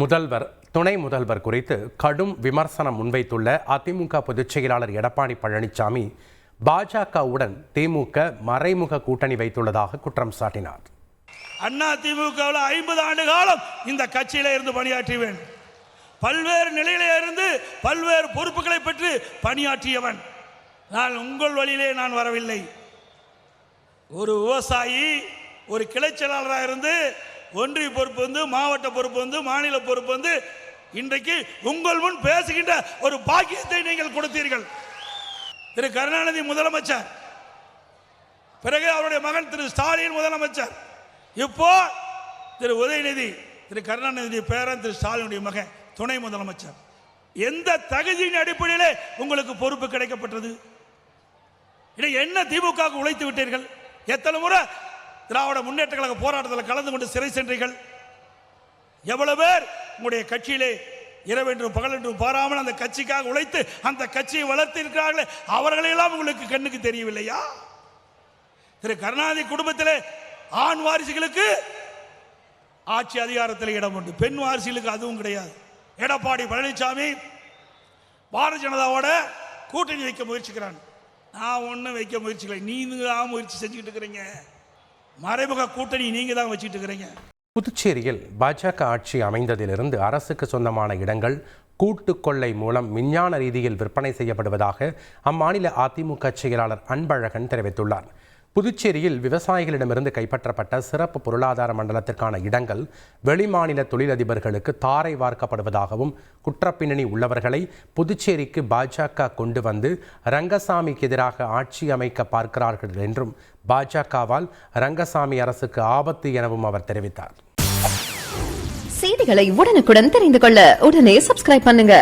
முதல்வர் துணை முதல்வர் குறித்து கடும் விமர்சனம் முன்வைத்துள்ள அதிமுக பொதுச் செயலாளர் எடப்பாடி பழனிசாமி பாஜகவுடன் திமுக மறைமுக கூட்டணி வைத்துள்ளதாக குற்றம் சாட்டினார். அண்ணா திமுகவில் ஐம்பது ஆண்டு காலம் இந்த கட்சியில இருந்து பணியாற்றிவேன் பல்வேறு நிலையிலே இருந்து பல்வேறு பொறுப்புகளை பெற்று பணியாற்றியவன். நான் உங்கள் வழியிலே நான் வரவில்லை. ஒரு விவசாயி ஒரு கிளைச்செயலாளராக இருந்து ஒன்றிய பொறுப்பு வந்து மாவட்ட பொறுப்பு வந்து மாநில பொறுப்பு வந்து இன்றைக்கு உங்கள் முன் பேசுகின்ற ஒரு பாக்கியத்தை நீங்கள் கொடுத்தீர்கள். திரு கருணாநிதி முதலமைச்சர் பிறகு அவருடைய மகன் திரு ஸ்டாலின் முதலமைச்சர் இப்போ திரு உதயநிதி திரு கருணாநிதி பேரன் திரு ஸ்டாலினுடைய மகன் துணை முதலமைச்சர். எந்த தகுதியின் அடிப்படையிலே உங்களுக்கு பொறுப்பு கிடைக்கப்பட்டது? இதை என்ன திமுக உழைத்து விட்டீர்கள்? எத்தனை முறை திராவிட முன்னேற்ற கழக போராட்டத்தில் கலந்து கொண்டு சிறை சென்றீர்கள். எவ்வளவு பேர் உங்களுடைய கட்சியிலே இரவென்றும் பகலென்றும் பாராமல் அந்த கட்சிக்காக உழைத்து அந்த கட்சியை வளர்த்திருக்கிறார்களே அவர்களையெல்லாம் உங்களுக்கு கண்ணுக்கு தெரியவில்லையா? திரு கருணாநிதி குடும்பத்திலே ஆண் வாரிசுகளுக்கு ஆட்சி அதிகாரத்தில் இடம் உண்டு. பெண் வாரிசுகளுக்கு அதுவும் கிடையாது. எடப்பாடி பழனிசாமி பாரதிய ஜனதாவோட கூட்டணி வைக்க முயற்சிக்கிறான். நான் ஒன்றும் வைக்க முயற்சிக்கலை. நீங்க தான் முயற்சி செஞ்சுக்கிட்டு இருக்கிறீங்க. மறைமுக கூட்டணி நீங்க தான் வச்சுட்டு இருக்கிறீங்க புதுச்சேரியில் பாஜக ஆட்சி அமைந்ததிலிருந்து அரசுக்கு சொந்தமான இடங்கள் கூட்டு கொள்ளை மூலம் விஞ்ஞான ரீதியில் விற்பனை செய்யப்படுவதாக அம்மாநில அதிமுக செயலாளர் அன்பழகன் தெரிவித்துள்ளார். புதுச்சேரியில் விவசாயிகளிடமிருந்து கைப்பற்றப்பட்ட சிறப்பு பொருளாதார மண்டலத்திற்கான இடங்கள் வெளிமாநில தொழிலதிபர்களுக்கு தாரை வார்க்கப்படுவதாகவும் குற்றப்பின்னணி உள்ளவர்களை புதுச்சேரிக்கு பாஜக கொண்டு வந்து ரங்கசாமிக்கு எதிராக ஆட்சி அமைக்க பார்க்கிறார்கள் என்றும் பாஜகவால் ரங்கசாமி அரசுக்கு ஆபத்து எனவும் அவர் தெரிவித்தார். செய்திகளை உடனுக்குடன் தெரிந்து கொள்ள உடனே சப்ஸ்கிரைப் பண்ணுங்க.